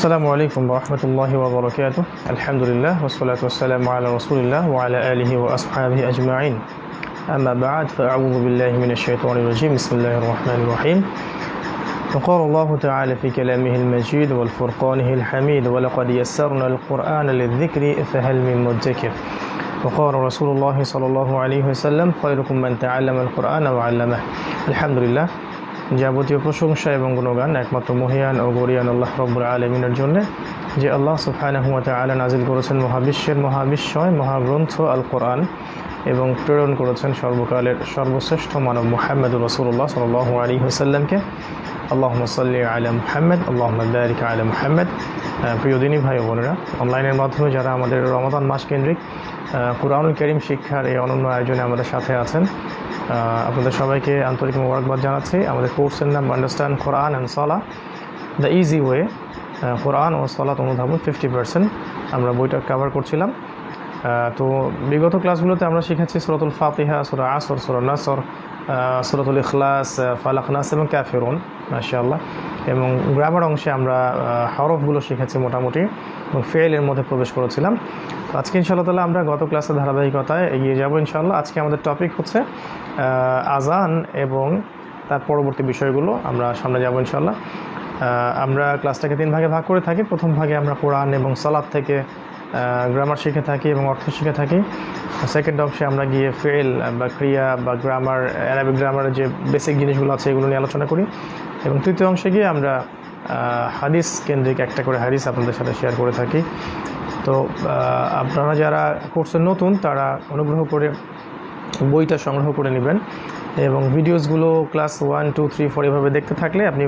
السلام عليكم ورحمة الله وبركاته. الحمد لله والصلاة والسلام على رسول الله وعلى آله وأصحابه أجمعين. أما بعد فأعوذ بالله من الشيطان الرجيم. بسم الله الرحمن الرحيم. وقال الله تعالى في كلامه المجيد والفرقانه الحميد ولقد يسرنا القرآن للذكر فهل من مدكر؟ وقال رسول الله صلى الله عليه وسلم خيركم من تعلم القرآن وعلمه. الحمد لله. যাবতীয় প্রশংসা এবং গুণগান একমাত্র মহিয়ান ও গরিয়ান আল্লাহ রব্বুল আলমিনের জন্য, যে আল্লাহ সুফানাহু আলা নাজিল করেছেন মহাবিশ্বের মহাবিশ্বয় মহাগ্রন্থ আল কোরআন এবং প্রেরণ করেছেন সর্বকালের সর্বশ্রেষ্ঠ মানব মোহাম্মদ রসুল্লাহ সাল আলী হুসাল্লামকে আল্লাহ সাল্লি আলা মুহাম্মদ আল্লাহ বারিক আলা মুহাম্মদ। প্রিয় দিনী ভাই বোনেরা, অনলাইনের মাধ্যমে যারা আমাদের রমাদান মাস কেন্দ্রিক কুরআনুল করিম শিক্ষার এই অনন্য আয়োজনে আমাদের সাথে আছেন আপনাদের সবাইকে আন্তরিক মোবারকবাদ জানাচ্ছি। আমাদের কোর্সের নাম understand Quran and Salah the easy way Quran ও সলাত অনুধাবন ফিফটি পার্সেন্ট আমরা বইটা কাভার করছিলাম। তো বিগত ক্লাসগুলোতে আমরা শিখেছি সুরতুল ফাতিহা, সুরা আসর, সুরা নাসর। সুরতুল ইখলাস আহ, ফালাক নাস এবং ক্যাফেরুন মাশাআল্লাহ। এবং গ্রামার অংশে আমরা হরফগুলো শিখেছি মোটামুটি এবং ফেলের মধ্যে প্রবেশ করেছিলাম। আজকে ইনশাআল্লাহ তালা আমরা গত ক্লাসের ধারাবাহিকতায় এগিয়ে যাব ইনশাল্লাহ আজকে আমাদের টপিক হচ্ছে আজান এবং তার পরবর্তী বিষয়গুলো আমরা সামনে যাব ইনশাল্লাহ আমরা ক্লাসটাকে তিন ভাগে ভাগ করে থাকি। প্রথম ভাগে আমরা কোরআন এবং সালাদ থেকে গ্রামার শিখে থাকি এবং অর্থ শিখে থাকি। সেকেন্ড অংশে আমরা গিয়ে ফেল বা ক্রিয়া বা গ্রামার অ্যারাবিক গ্রামারের যে বেসিক জিনিসগুলো আছে এগুলো নিয়ে আলোচনা করি। এবং তৃতীয় অংশে গিয়ে আমরা হাদিস কেন্দ্রিক একটা করে হাদিস আপনাদের সাথে শেয়ার করে থাকি। তো আপনারা যারা কোর্সে নতুন, তারা অনুগ্রহ করে বইটা সংগ্রহ করে নেবেন এবং ভিডিওসগুলো class one two three four এভাবে দেখতে থাকলে আপনি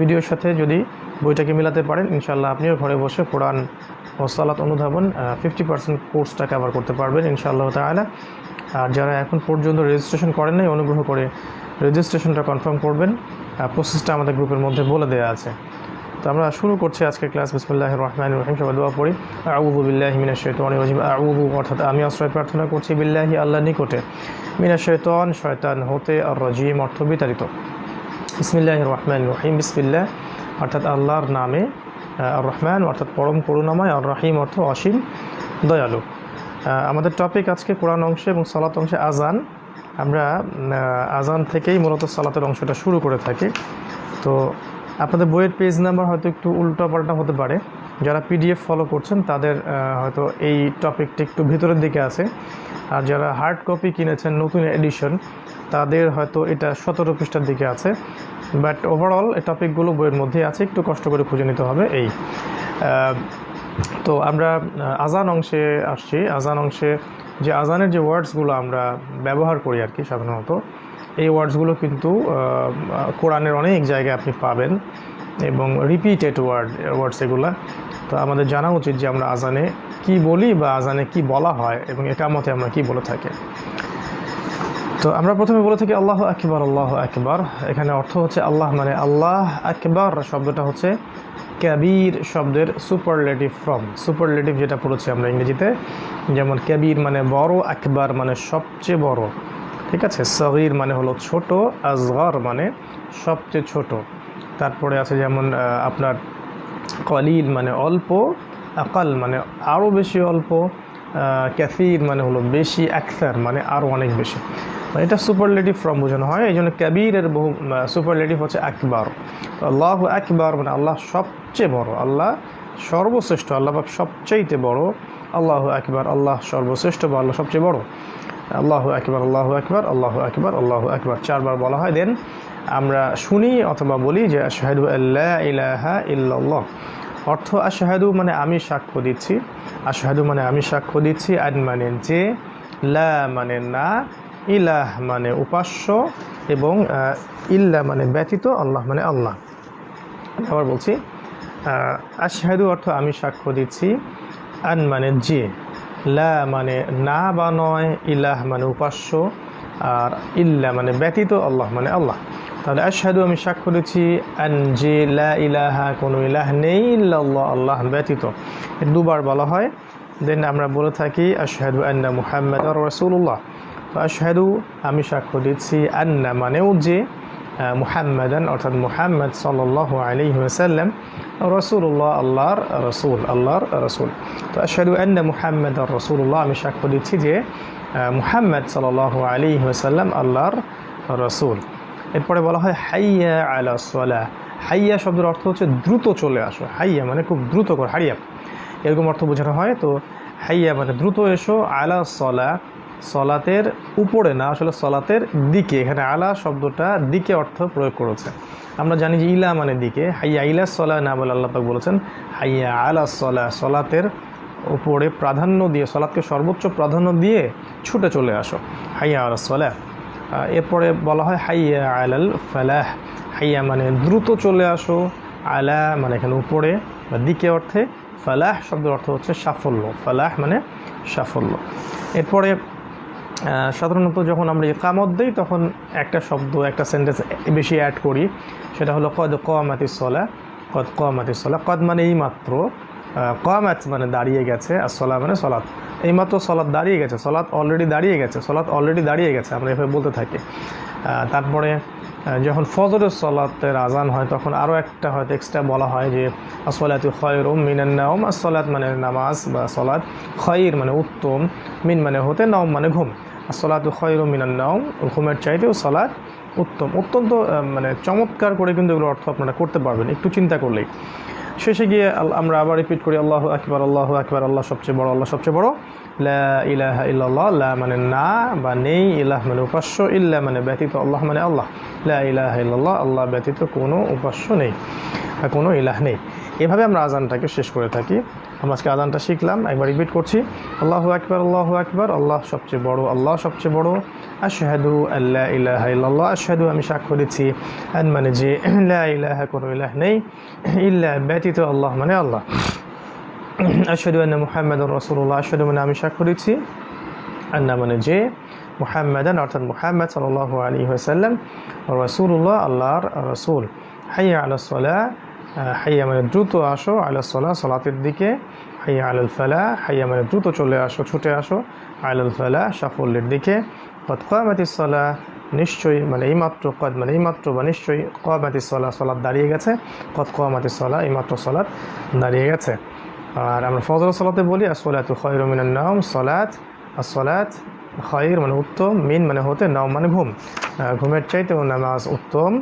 ভিডিওর সাথে যদি বইটাকে মেলাতে পারেন। ইনশাল্লাহ আপনিও ঘরে বসে কোরআন ও অনুধাবন ফিফটি পার্সেন্ট কোর্সটা কভার করতে পারবেন ইনশাআল্লাহ তাআলা। আর যারা এখন পর্যন্ত রেজিস্ট্রেশন করেন নাই, অনুগ্রহ করে রেজিস্ট্রেশনটা কনফার্ম করবেন। প্রসেসটা আমাদের গ্রুপের মধ্যে বলে দেওয়া আছে। তো আমরা শুরু করছি আজকের ক্লাস বিসমুল্লাহ রহমান রহিম। সবাই দোয়া পড়ি। আউবু বিল্লাহি মিনা শৈতান রাজিম। আউবু অর্থাৎ আমি আশ্রয় প্রার্থনা করছি বিল্লাহি আল্লাহ নিকটে। মিনা শৈতান শয়তান হতে আর রাজিম অর্থ বিতাড়িত। বিসমিল্লাহ রহমান রহিম। বিসমিল্লাহ। অর্থাৎ আল্লাহর নামে আর রহমান অর্থাৎ পরম করুণাময় আর রাহিম অর্থ অসীম, দয়ালু। আমাদের টপিক আজকে কোরআন অংশে এবং সালাত অংশে আজান আমরা আজান থেকেই মূলত সালাতের অংশটা শুরু করে থাকি। তো আপনাদের বইয়ের পেজ নাম্বার হয়তো একটু উল্টো পাল্টা হতে পারে। যারা পিডিএফ ফলো করছেন, তাদের হয়তো এই টপিকটা একটু ভিতরের দিকে আছে। আর যারা হার্ড কপি কিনেছেন, নতুন এডিশন তাদের হয়তো এটা সতেরো পৃষ্ঠার দিকে আছে। বাট ওভারঅল এই টপিকগুলো বইয়ের মধ্যে আছে, একটু কষ্ট করে খুঁজে নিতে হবে এই। তো আমরা আজান অংশে আসছি। আজান অংশে যে আজানের যে ওয়ার্ডসগুলো আমরা ব্যবহার করি আর কি সাধারণত, এই ওয়ার্ডসগুলো কিন্তু কোরআনের অনেক জায়গায় আপনি পাবেন। এবং রিপিটেড ওয়ার্ড ওয়ার্ডস এগুলো। তো আমাদের জানা উচিত যে আমরা আজানে কি বলি বা আজানে কি বলা হয় এবং একামতে আমরা কি বলে থাকি। তো আমরা প্রথমে বলে থাকি আল্লাহ আকবর আল্লাহ আকবর। এখানে অর্থ হচ্ছে আল্লাহ মানে আল্লাহ আকবর শব্দটা হচ্ছে ক্যাবির শব্দের সুপারলেটিভ ফ্রম সুপারলেটিভ যেটা পড়েছি আমরা ইংরেজিতে, যেমন ক্যাবির মানে বড়, আকবর মানে সবচেয়ে বড়। ঠিক আছে? সগির মানে হলো ছোট আজগর মানে সবচেয়ে ছোট। তারপরে আছে যেমন আপনার কলিল মানে অল্প, আকাল মানে আরও বেশি অল্প ক্যাফির মানে হলো বেশি, আকসার মানে আরও অনেক বেশি। এটা সুপারলেটিভ ফ্রম বোঝানো হয় এই জন্য ক্যাবিরের বহু সুপারলেটিভ হচ্ছে আকবার। তো আল্লাহ আকবার মানে আল্লাহ সবচেয়ে বড়, আল্লাহ সর্বশ্রেষ্ঠ, আল্লাহ পাক সবচাইতে বড়, আল্লাহ আকবার, আল্লাহ সর্বশ্রেষ্ঠ বা আল্লাহ সবচেয়ে বড়। আল্লাহ আকবার আল্লাহ আকবার আল্লাহ আকবার আল্লাহ আকবার। চারবার বলা হয়। দেন আমরা শুনি অথবা বলি যে, আশহাদু আল্লাহ ইলাহা ইল্লাল্লাহ। অর্থ আশহাদু মানে আমি সাক্ষ্য দিচ্ছি। আশহাদু মানে আমি সাক্ষ্য দিচ্ছি। আন মানে যে, লা মানে না, ইলাহ মানে উপাস্য এবং ইল্লা মানে ব্যতীত আল্লাহ মানে আল্লাহ। আবার বলছি আশহাদু অর্থ আমি সাক্ষ্য দিচ্ছি। আন মানে যে। লা মানে না বা নয়, ইলাহ মানে উপাস্য, আর ইল্লা মানে ব্যতীত আল্লাহ মানে আল্লাহ। তাহলে আশহাদু আমি সাক্ষ্য দিচ্ছি, আন যে লা ইলাহা কোনো ইলাহ নেই, ইল্লাল্লাহ, আল্লাহ ব্যতীত। দুবার বলা হয়। দেন আমরা বলে থাকি, আশহাদু আন্না মুহাম্মদ রসুল্লাহ তো আশহাদু আমি সাক্ষ্য দিচ্ছি, আন্না মানেও যে মুহাম্মাদান, অর্থাৎ মুহাম্মদ সাল্লাহ আলী ওসাল্লাম রসুল্লাহ আল্লাহর রসুল আল্লাহর রসুল। তো আশহাদু আন্না মুহাম্মদ রসুল্লাহ আমি সাক্ষ্য দিচ্ছি যে মুহাম্মদ সাল্লাহ আলী ওসাল্লাম আল্লাহর রসুল। এরপরে বলা হয় হাইয়া আলা সলা। হাইয়া শব্দের অর্থ হচ্ছে দ্রুত চলে আসো। হাইয়া মানে খুব দ্রুত করে হারিয়া এরকম অর্থ বোঝানো হয়। তো হাইয়া মানে দ্রুত এসো, আলা সলা সলাতের উপরে না, আসলে সলাতের দিকে, এখানে আলা শব্দটা দিকে অর্থ প্রয়োগ করেছে। আমরা জানি যে ইলা মানে দিকে। হাইয়া ইলা সলা না বলে আল্লাহ পাক বলেছেন, হাইয়া আলা সলা, সলাতের উপরে প্রাধান্য দিয়ে সলাৎকে সর্বোচ্চ প্রাধান্য দিয়ে ছুটে চলে আসো। হাইয়া আলা সলা। এরপরে বলা হয় হাইয়া আলাল ফালাহ। হাইয়া মানে দ্রুত চলে আসো, আলা মানে এখানে উপরে বা দিকে অর্থে। ফালাহ শব্দের অর্থ হচ্ছে সাফল্য। ফালাহ মানে সাফল্য। এরপরে সাধারণত যখন আমরা ইকামত দিই, তখন একটা শব্দ, একটা সেন্টেন্স বেশি অ্যাড করি। সেটা হলো, কদ কমাতি সলা কদ কমাতি সলা। কদ মানে এই মাত্র কমাত মানে দাঁড়িয়ে গেছে, আর সলা মানে সলাৎ। এইমাত্র সলাৎ দাঁড়িয়ে গেছে, সলাৎ অলরেডি দাঁড়িয়ে গেছে, সলাৎ অলরেডি দাঁড়িয়ে গেছে, আমরা এভাবে বলতে থাকি। তারপরে যখন ফজরের সলাতের আজান হয়, তখন আরও একটা হয়তো এক্সট্রা বলা হয় যে আসলাত খয়রুম মিনান্নাওম আসলাত মানে নামাজ বা সলাৎ। খয়র মানে উত্তম, মিন মানে হতে নওম মানে ঘুম। আসলাত খয়রুম মিনান্নাওম ঘুমের চাইতেও সলাৎ উত্তম। অত্যন্ত মানে চমৎকার করে কিন্তু এগুলো অর্থ আপনারা করতে পারবেন। একটু চিন্তা করলেই। শেষে গিয়ে আমরা আবার রিপিট করি, আল্লাহ আকবর আল্লাহ আকবর, আল্লাহ সবচেয়ে বড়, আল্লাহ সবচেয়ে বড়। ইলাহা ইল্লাল্লাহ, লা মানে না বা নেই, ইলাহ মানে উপাস্য, ইল্লা মানে ব্যতীত আল্লাহ মানে আল্লাহ। লা ইলাহা ইল্লাল্লাহ, আল্লাহ ব্যতীত কোনো উপাস্য নেই বা কোনো ইলাহ নেই। এভাবে আমরা আজানটাকে শেষ করে থাকি। আমরা আজকে আজানটা শিখলাম, একবার রিপিট করছি। আল্লাহু আকবর আল্লাহু আকবর, আল্লাহ সবচেয়ে বড়, আল্লাহ সবচেয়ে বড়। আশহাদু আল্লাহ ইলাহা ইল্লাল্লাহ, আশহাদু আমি সাক্ষ্য দিচ্ছি। আন মানে যে লা ইলাহা কোনো ইলাহ নেই, ইল্লা ব্যতীত আল্লাহ মানে আল্লাহ। আশহাদু আন্না মুহাম্মাদুর রাসূলুল্লাহ, আশহাদু মানে আমি সাক্ষ্য দিচ্ছি। আন্না মানে যে মুহাম্মাদান, অর্থাৎ মুহাম্মদ সাল্লাল্লাহু আলাইহি ওয়াসাল্লাম, রাসূলুল্লাহ, আল্লাহর রাসূল। হাইয়া আলাস সালাহ হাইয়া মানে দ্রুত আসো আলাহ সালাহ, সলাতের দিকে। হাইয়া আলাল ফালা হাইয়া মানে দ্রুত চলে আসো, ছুটে আসো আলাল ফালা সাফল্যের দিকে। কতকামাতি সালাহ, নিশ্চয়ই মানে এইমাত্র কদ মানে এইমাত্র বা নিশ্চয়ই কমাতি সলা সলাৎ দাঁড়িয়ে গেছে। কত কমাতি সলা এইমাত্র সলাৎ দাঁড়িয়ে গেছে। আর আমরা ফজর সলাতে বলি আসলাত খয়র মিনার নাম সলাৎ আসলাত খয়র মানে উত্তম, মিন মানে হতে নাম মানে ঘুম। ঘুমের চাইতে নামাজ উত্তম।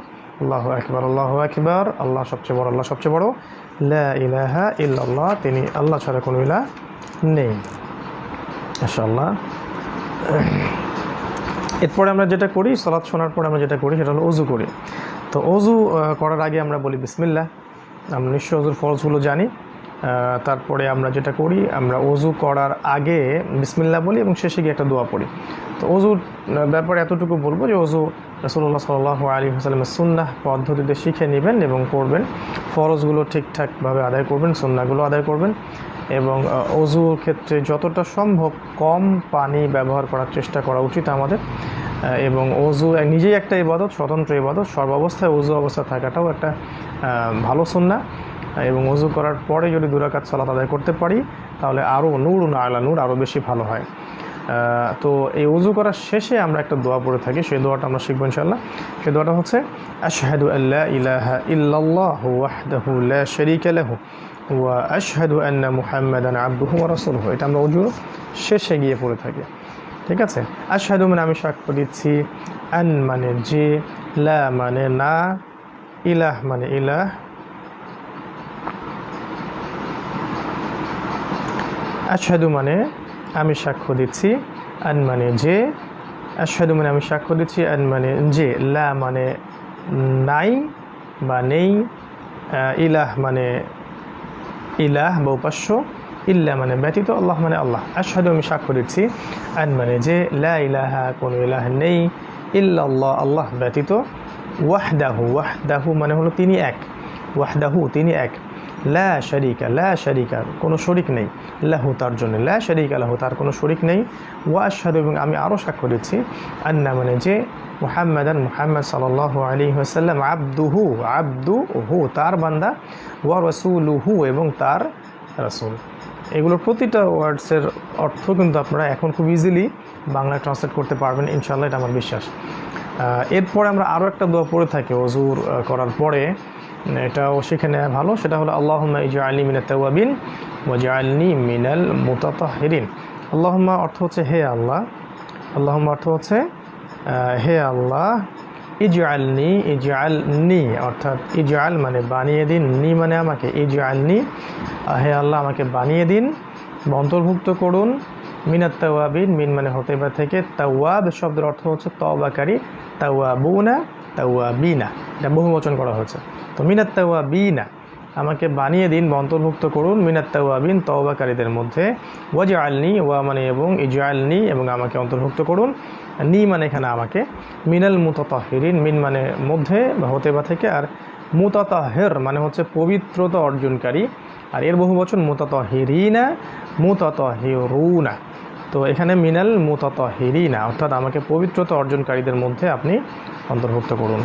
আল্লাহ একবার আল্লাহ একবার আল্লাহ সবচেয়ে বড়, আল্লাহ সবচেয়ে বড়। লা ইল্লাল্লাহ, তিনি আল্লাহ ছাড়া কোনো ইলাহ নেই। মাশাআল্লাহ। এরপরে আমরা যেটা করি সলাৎ শোনার পরে আমরা যেটা করি, সেটা হলো অজু করি। তো অজু করার আগে আমরা বলি বিসমিল্লা আমরা নিশ্চয় অজুর ফরজগুলো জানি। তারপরে আমরা যেটা করি, আমরা অজু করার আগে বিসমিল্লা বলি এবং শেষে গিয়ে একটা দোয়া পড়ি। তো অজুর ব্যাপারে এতটুকু বলব যে অজু রসুল্লাহ সাল্লাহ আলী হাসালামের সুন্নাহ পদ্ধতিতে শিখে নেবেন এবং করবেন। ফরজগুলো ঠিকঠাকভাবে আদায় করবেন সুন্নাগুলো আদায় করবেন এবং অজুর ক্ষেত্রে যতটা সম্ভব কম পানি ব্যবহার করার চেষ্টা করা উচিত আমাদের। এবং অজু নিজেই একটা ইবাদত, স্বতন্ত্র ইবাদত সর্বাবস্থায় অজু অবস্থা থাকাটাও একটা ভালো সুন্না এবং অজু করার পরে যদি দুরাকাত সালাত আদায় করতে পারি, তাহলে আরও নূর না আলা নূর আরও বেশি ভালো হয়। তো এই অজু করার শেষে আমরা একটা দোয়া পড়ে থাকি। সেই দোয়াটা আমরা শিখব ইনশাল্লাহ সেই দোয়াটা হচ্ছে, আশহাদু আল্লাহ ইলাহা ইল্লাল্লাহ ওয়াহদাহু লা শারীকা লাহু ওয়া আশহাদু আন্না মুহাম্মাদান আবদুহু ওয়া এটা আমরা অজু শেষে গিয়ে পড়ে থাকি। ঠিক আছে? আশহাদু মানে আমি সাক্ষ্য দিচ্ছি। আন মানে যে লা মানে না। ইলাহ মানে ইলাহ। আশহাদু মানে আমি সাক্ষ্য দিচ্ছি আন মানে যে, আশহাদু মানে আমি সাক্ষ্য দিচ্ছি আন মানে যে, লা মানে নাই বা নেই ইলাহ মানে ইলাহ বা উপাস্য, ইল্লা মানে ব্যতীত আল্লাহ মানে আল্লাহ। আশহাদু আমি সাক্ষ্য দিচ্ছি আন মানে যে, লা ইলাহা, কোনো ইলাহ নেই ইল্লা আল্লাহ আল্লাহ ব্যতীত, ওয়াহদাহু ওয়াহদাহু মানে হলো তিনি এক, ওয়াহদাহু তিনি এক। লা শরিকা লা শরিকা, কোনো শরিক নেই। লাহু তার জন্য, লা শরিকা লাহু তার কোনো শরিক নেই। ওয়া আশহাদু, এবং আমি আরও সাক্ষ্য দিচ্ছি, আন্না মানে যে মুহাম্মাদান মুহাম্মদ সাল্লাহ আলী হাসাল্লাম আব্দুহু আব্দু হু তার বান্দা, ওয়া রসুলুহু এবং তার রসুল। এগুলোর প্রতিটা ওয়ার্ডসের অর্থ কিন্তু আপনারা এখন খুব ইজিলি বাংলায় ট্রান্সলেট করতে পারবেন ইনশাল্লাহ এটা আমার বিশ্বাস। এরপরে আমরা আরও একটা দোয়া পড়ে থাকি অজুর করার পরে এটাও নেওয়া ভালো। সেটা হলো, আল্লাহম্মা ইজআলনি মিনাত তাওয়াবিন ওয়াজআলনি মিনাল মুতাতাহহিরিন আল্লাহম্মা অর্থ হচ্ছে, হে আল্লাহ। আল্লাহম্মা অর্থ হচ্ছে হে আল্লাহ ইজআলনি ইজআলনি অর্থাৎ ইজআল মানে বানিয়ে দিন, নি মানে আমাকে ইজআলনি হে আল্লাহ, আমাকে বানিয়ে দিন, অন্তর্ভুক্ত করুন। মিনাত তাওয়াবিন, মিন মানে হতে বা থেকে, তাওয়াব শব্দের অর্থ হচ্ছে, তওবাকারী তাওয়াবুনা তাওয়াবিনা এটা বহু বচন করা হয়েছে। তো মিনাত তাওয়াবিনা আমাকে বানিয়ে দিন বা অন্তর্ভুক্ত করুন মিনাত তাওয়াবিন তওবাকারীদের মধ্যে। ওয়াজ আলনি ওয়া মানে এবং ইজআলনি, এবং আমাকে অন্তর্ভুক্ত করুন। নি মানে এখানে আমাকে। মিনাল মুতাতাহিরিন, মিন মানে মধ্যে বা হতে বা থেকে, আর মুতাতাহের মানে হচ্ছে পবিত্রতা অর্জনকারী। আর এর বহু বচন মুতাতাহিরিনা, মুতাতাহিরুনা। তো এখানে মিনাল মুতাতাহিরিনা, অর্থাৎ আমাকে পবিত্রতা অর্জনকারীদের মধ্যে আপনি অন্তর্ভুক্ত করুন।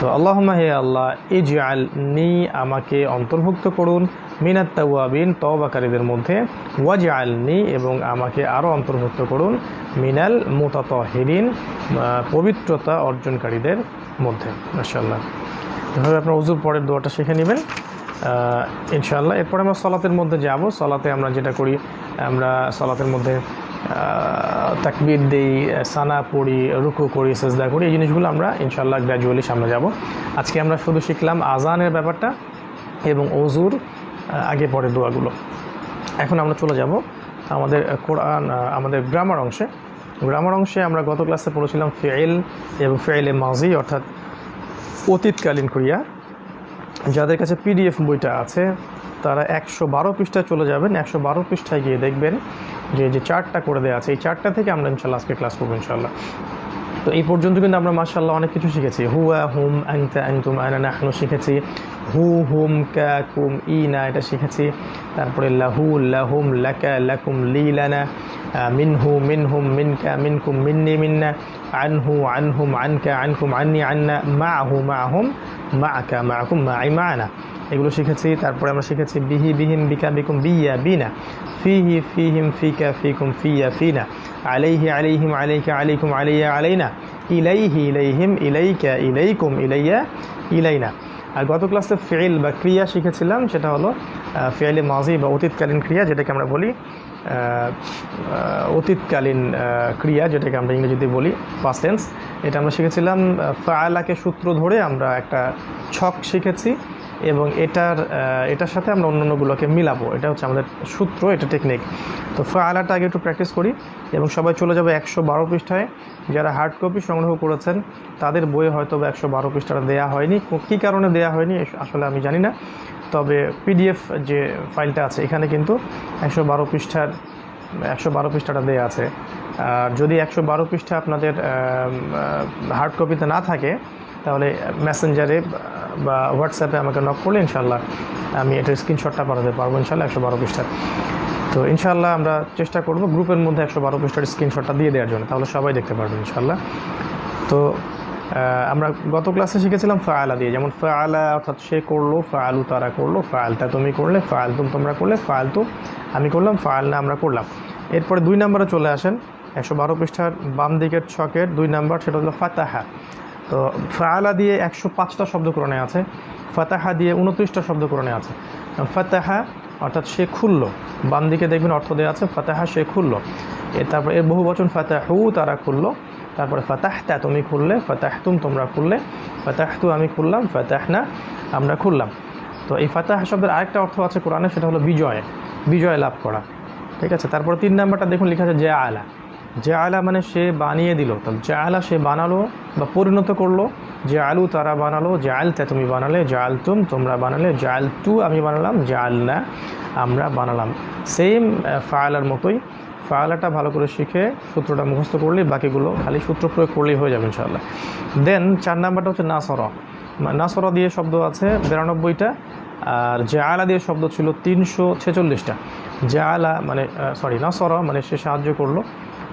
তো আল্লাহমা হে আল্লাহ, ইজআল নি আমাকে অন্তর্ভুক্ত করুন, মিনাত তাওয়াবিন, তওবাকারীদের মধ্যে। ওয়াজ আলনি এবং আমাকে আরও অন্তর্ভুক্ত করুন, মিনাল মুতাতাহিরিন পবিত্রতা অর্জনকারীদের মধ্যে। মাশাআল্লাহ। এভাবে আপনার উজুর পরের দোয়াটা শিখে নেবেন। ইনশাআল্লাহ। এরপর আমরা সলাতের মধ্যে যাব। সলাতে আমরা যেটা করি, আমরা সলাতের মধ্যে তাকবীর দিই সানা পড়ি, রুকু করি, সেজদা করি, এই জিনিসগুলো আমরা ইনশাআল্লাহ গ্র্যাজুয়ালি সামনে যাব। আজকে আমরা শুধু শিখলাম আজানের ব্যাপারটা এবং অজুর আগে পরে দোয়াগুলো। এখন আমরা চলে যাব আমাদের কোরআন আমাদের গ্রামার অংশে। গ্রামার অংশে আমরা গত ক্লাসে পড়েছিলাম ফেল এবং ফেলে মাজি অর্থাৎ অতীতকালীন ক্রিয়া। যাদের কাছে পিডিএফ বইটা আছে, তারা একশো বারো পৃষ্ঠায় চলে যাবেন, একশো বারো পৃষ্ঠায় গিয়ে দেখবেন যে যে চার্টটা করে দেওয়া আছে, এই চার্টটা থেকে আমরা ইনশাল্লাহ আজকে ক্লাস করব ইনশাল্লাহ। তো এই পর্যন্ত কিন্তু আমরা মাশাল্লাহ অনেক কিছু শিখেছি। হুয়া, হুম আংতা আংতুম আয়না নাহনু শিখেছি। হু, হুম ক্যা কুম ই না এটা শিখেছি। তারপরে লাহু, লাহুম, লাকা, লাকুম লি লানা মিনহু, মিনহুম, মিনকা, মিনকুম, মিন্নি, মিন্না, আনহু, আনহুম, আনকা, আনকুম, আন্নি, আন্না, মাহু, মাহুম মা মাআকুম মাই মানা এগুলো শিখেছি। তারপরে আমরা শিখেছি বিহি বিহিম বিকা বিকুম বিয়া বিনা। ফিহি ফিহিম ফিকা ফিকুম ফিয়া ফিনা। আলাইহি আলাইহিম আলাইকা আলাইকুম আলাইয়া আলাইনা। ইলাইহি ইলাইহিম ইলাইকা ইলাইকুম ইলাইয়া ইলাইনা। আর গত ক্লাসে ফেল বা ক্রিয়া শিখেছিলাম, সেটা হলো ফেলে মাজি বা অতীতকালীন ক্রিয়া, যেটাকে আমরা বলি অতীতকালীন ক্রিয়া, যেটাকে আমরা ইংরেজিতে বলি পাস্ট টেন্স এটা আমরা শিখেছিলাম ফায়লাকে সূত্র ধরে আমরা একটা ছক শিখেছি। এবং এটার এটার সাথে আমরা অন্যান্যগুলোকে মিলাবো। এটা হচ্ছে আমাদের সূত্র, এটা টেকনিক তো ফায়ালাটা আগে একটু প্র্যাকটিস করি এবং সবাই চলে যাবে একশো বারো পৃষ্ঠায়। যারা হার্ড কপি সংগ্রহ করেছেন, তাদের বইয়ে হয়তো বা একশো বারো পৃষ্ঠাটা দেওয়া হয়নি। কী কারণে দেওয়া হয়নি আসলে আমি জানি না। তবে পিডিএফ যে ফাইলটা আছে, এখানে কিন্তু একশো বারো পৃষ্ঠার, একশো বারো পৃষ্ঠাটা দেওয়া আছে। আর যদি একশো বারো পৃষ্ঠা আপনাদের হার্ড কপিতে না থাকে তাহলে মেসেঞ্জারে বা হোয়াটসঅ্যাপে আমাকে নক করলে ইনশাল্লাহ আমি এটার স্ক্রিনশটটা পাঠাতে পারব ইনশাল্লাহ একশো বারো পৃষ্ঠার। তো ইনশাল্লাহ আমরা চেষ্টা করব গ্রুপের মধ্যে একশো বারো পৃষ্ঠার স্ক্রিনশটটা দিয়ে দেওয়ার জন্য, তাহলে সবাই দেখতে পারবেন ইনশাল্লাহ তো আমরা গত ক্লাসে শিখেছিলাম ফায়ালা দিয়ে, যেমন ফায়ালা অর্থাৎ সে করল ফায়ালু তারা করল ফায়ালটা তুমি করলে ফায়ালতুম তোমরা করলে ফায়ালতু আমি করলাম ফায়াল না আমরা করলাম। এরপরে দুই নম্বরে চলে আসেন, একশো বারো পৃষ্ঠার বাম দিকের ছকের দুই নাম্বার, সেটা হলো ফাতাহা। তো ফায়ালা দিয়ে একশো পাঁচটা শব্দকরণে আছে, ফাতাহা দিয়ে উনত্রিশটা শব্দকরণে আছে। ফাতাহা অর্থাৎ সে খুললো, বাম দিকে দেখবেন অর্থ দেওয়া আছে, ফাতাহা সে খুললো। এর তারপর এর বহু বচন, ফাতাহু তারা খুললো, তারপরে ফাতাহতা তুমি খুললে, ফাতাহতুম তোমরা খুললে, ফাতাহতু আমি খুললাম, ফাতাহনা আমরা খুললাম। তো এই ফাতাহ শব্দের আরেকটা অর্থ আছে কোরআনে, সেটা হলো বিজয় বিজয় লাভ করা। ঠিক আছে? তারপর তিন নাম্বারটা দেখুন, লেখা আছে জে আলা। যে আলা মানে সে বানিয়ে দিল। তো যে আলা সে বানালো বা পরিণত করল। যে আলু তারা বানালো যে আলতা তুমি বানালে যে আলতুম তোমরা বানালে যে আলতু আমি বানালাম যে আলনা আমরা বানালাম। সেম ফায়ালার মতোই। ফায়ালাটা ভালো করে শিখে সূত্রটা মুখস্থ করলেই বাকিগুলো খালি সূত্র প্রয়োগ করলেই হয়ে যাবে ইনশাআল্লাহ। দেন চার নাম্বারটা হচ্ছে নাসরা। নাসরা দিয়ে শব্দ আছে বিরানব্বইটা, আর জাআলা দিয়ে শব্দ ছিল তিনশো ছেচল্লিশটা। জাআলা মানে সরি নাসরা মানে সে সাহায্য করল।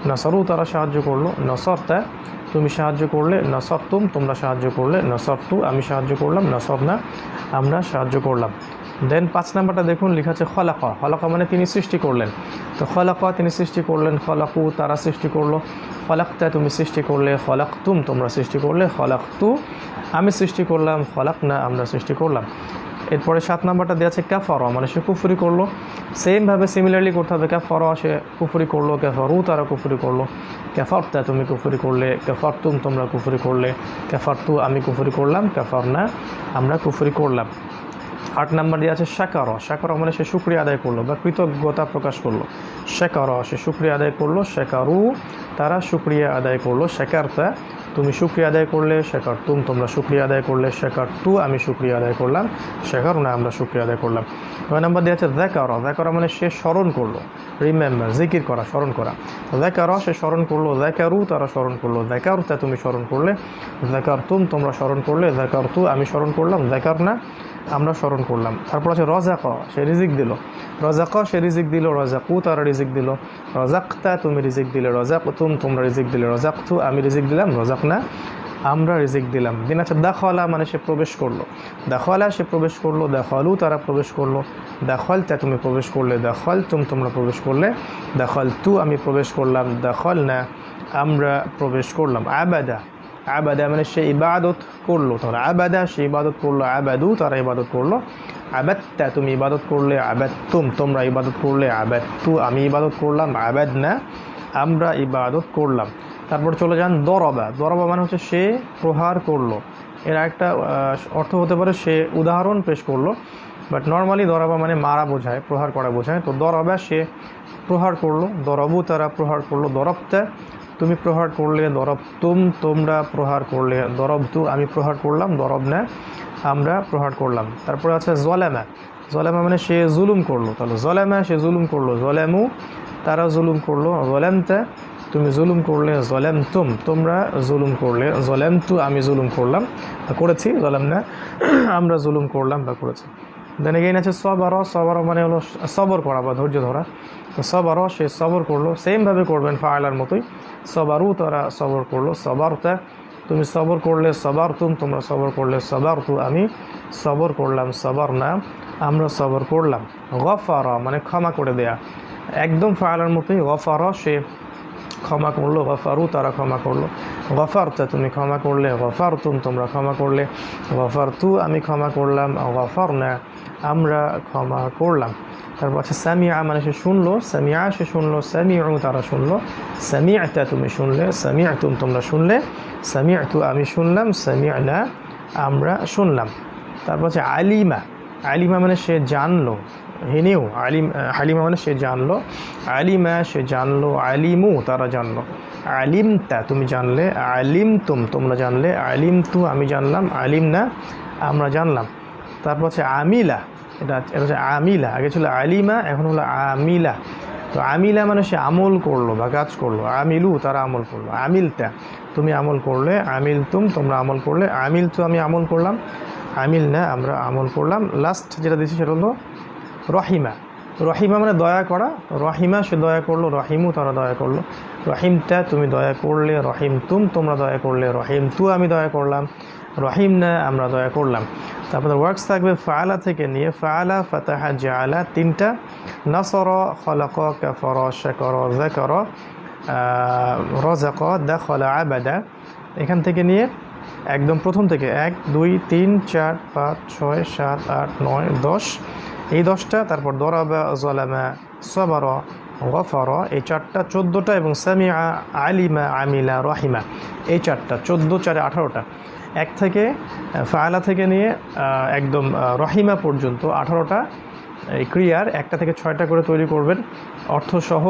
নাসরু তারা সাহায্য করল। নসরতা তুমি সাহায্য করলে, নসরতুম তোমরা সাহায্য করলে, নসরতু আমি সাহায্য করলাম নসর না আমরা সাহায্য করলাম। দেন পাঁচ নাম্বারটা দেখুন, লেখা আছে খলাকা। খলাকা মানে তিনি সৃষ্টি করলেন। তো খলাকা তিনি সৃষ্টি করলেন, খলাকু তারা সৃষ্টি করল। খলাকতা তুমি সৃষ্টি করলে খলাক তুম তোমরা সৃষ্টি করলে খলাক তু আমি সৃষ্টি করলাম খলাক না আমরা সৃষ্টি করলাম। এরপরে সাত নাম্বারটা দেওয়া আছে ক্যাফর মানে সে কুফুরি করল। সেমভাবে সিমিলারলি করতে হবে ক্যাফর সে কুফুরি করল ক্যাফরু তারা কুফুরি করল। ক্যাফরতা তুমি কুফুরি করলে ক্যাফর তুম তোমরা কুফুরি করলে ক্যাফর তু আমি কুফুরি করলাম ক্যাফর না, আমরা কুফুরি করলাম। আট নাম্বার দিয়ে আছে শাকার শাকার মানে সে শুক্রিয়া আদায় করল বা কৃতজ্ঞতা প্রকাশ করল। শেকার, সে শুক্রিয়া আদায় করল, শেকারু তারা শুক্রিয়া আদায় করল, শেকারতা তুমি শুক্রিয়া আদায় করলে, শেখার তুম, তোমরা শুক্রিয়া আদায় করলে, শেখার তু, আমি শুক্রিয়া আদায় করলাম, শেখার না, আমরা শুক্রিয়া আদায় করলাম। নয় নাম্বার দেওয়া আছে দেখার দেখার মানে সে স্মরণ করল। রিমেম্বার জিকির করা, স্মরণ করা। দেখার সে স্মরণ করল। দেখারু তারা স্মরণ করল। দেখার তা তুমি স্মরণ করলে। দেখার তুম, তোমরা স্মরণ করলে। দেখার তু, আমি স্মরণ করলাম। দেখার না আমরা স্মরণ করলাম। তারপর আছে রজাক সে রিজিক দিল। রজাক সে রিজিক দিল রজাকু তারা রিজিক দিল। রজাকতা তুমি রিজিক দিলে রজাক তুম তোমরা রিজিক দিলে রজাক তু আমি রিজিক দিলাম রজাক না আমরা রিজিক দিলাম। দিন আছে দাখলা মানে সে প্রবেশ করল। দাখলা, সে প্রবেশ করল, দেখালু তারা প্রবেশ করল। দেখাল তা তুমি প্রবেশ করলে দেখাল তুম তোমরা প্রবেশ করলে। দেখাল তু আমি প্রবেশ করলাম দেখাল না আমরা প্রবেশ করলাম। আবাদা আবাদা মানে সে ইবাদত করল তাহলে আবাদা, সে ইবাদত করল, আবাদু, তারা ইবাদত করল। আবাদটা তুমি ইবাদত করলে আবাদ তুম তোমরা ইবাদত করলে আবাদ তু আমি ইবাদত করলাম আবাদ না আমরা ইবাদত করলাম। তারপর চলে যান দরবা। দরবা মানে হচ্ছে সে প্রহার করল। এর একটা অর্থ হতে পারে সে উদাহরণ পেশ করল। বাট নর্মালি দরাবা মানে মারা বোঝায়, প্রহার করা বোঝায়। তো দরবা সে প্রহার করল, দরবু তারা প্রহার করল দরবটা তুমি প্রহার করলে দরব তুম, তোমরা প্রহার করলে দরব তু, আমি প্রহার করলাম, দরব না, আমরা প্রহার করলাম। তারপরে আছে জলেমা। জলেমা মানে সে জুলুম করল। তাহলে জলেমা, সে জুলুম করল। জলেমু, তারা জুলুম করল। জলেমতা, তুমি জুলুম করলে জলেম তুম তোমরা জুলুম করলে জলেম তু আমি জুলুম করলাম করেছি জলেম না আমরা জুলুম করলাম বা করেছি। দেন এগেইন আছে সবার সবার মানে হলো সবর করা বা ধৈর্য ধরা। তো সব সবারও সে সবর করল সেমভাবে করবেন ফায়লার মতোই। সবারও তারা সবর করল, সবার তা তুমি সবর করলে সবার তুম, তোমরা সবর করলে সবার তু আমি। সবর করলাম, সবার না, আমরা সবর করলাম। গফারা মানে ক্ষমা করে দেয়া। একদম ফায়লার মতোই গফারা, সে ক্ষমা করল, গফারু তারা ক্ষমা করল। গফার তা তুমি ক্ষমা করলে গফার তুম তোমরা ক্ষমা করলে। গফার তু আমি ক্ষমা করলাম গফার না আমরা ক্ষমা করলাম। তারপর আছে সামিয়া মানে সে শুনলো সামিয়া সে শুনলো, সামিউ তারা শুনলো সামিয়াতা তুমি শুনলে সামিয়া তুম তোমরা শুনলে সামিয়া তু আমি শুনলাম সামিয়া না আমরা শুনলাম। তারপর আছে আলিমা আলিমা মানে সে জানলো। হেনেও আলিম হালিমা মানে সে জানলো। আলিমা সে জানলো, আলিমু তারা জানলো। আলিম আলিমতা, তুমি জানলে আলিম তুম তোমরা জানলে আলিম তু আমি জানলাম আলিম না আমরা জানলাম। তারপর হচ্ছে আমিলা, এটা এটা হচ্ছে আমিলা। আগে ছিল আলিমা, এখন হলো আমিলা। তো আমিলা মানে সে আমল করল বা কাজ করল। আমিলু, তারা আমল করল। আমিল আমিলতা, তুমি আমল করলে আমিল তুম তোমরা আমল করলে আমিল তো আমি আমল করলাম আমিল না আমরা আমল করলাম। লাস্ট যেটা দিচ্ছি সেটা হলো রহিমা। রহিমা মানে দয়া করা। রহিমা সে দয়া করল, রহিমু তারা দয়া করল। রহিমটা তুমি দয়া করলে, রহিম তুম তোমরা দয়া করলে, রহিম তু আমি দয়া করলাম, রহিম না আমরা দয়া করলাম। তারপরে ওয়ার্কস থাকবে ফাআলা থেকে নিয়ে, ফাআলা ফাতাহা জাআলা, তিনটা। নাসর, খলাক, কাফর, শাকর, যাকর রজাক দাখলা, আবাদা। এখান থেকে নিয়ে, একদম প্রথম থেকে, এক, দুই, তিন, চার, পাঁচ, ছয়, সাত, আট, নয়, দশ। এই দশটা, তারপর দরাবা, জলামা, সবার, গফর, এই চারটা চোদ্দোটা এবং সামিয়া আলিমা, আমিলা, রহিমা, এই চারটা, চোদ্দ, চারে আঠারোটা। এক থেকে ফায়লা থেকে নিয়ে একদম রহিমা পর্যন্ত আঠারোটা ক্রিয়ার একটা থেকে ছয়টা করে তৈরি করবেন। অর্থসহ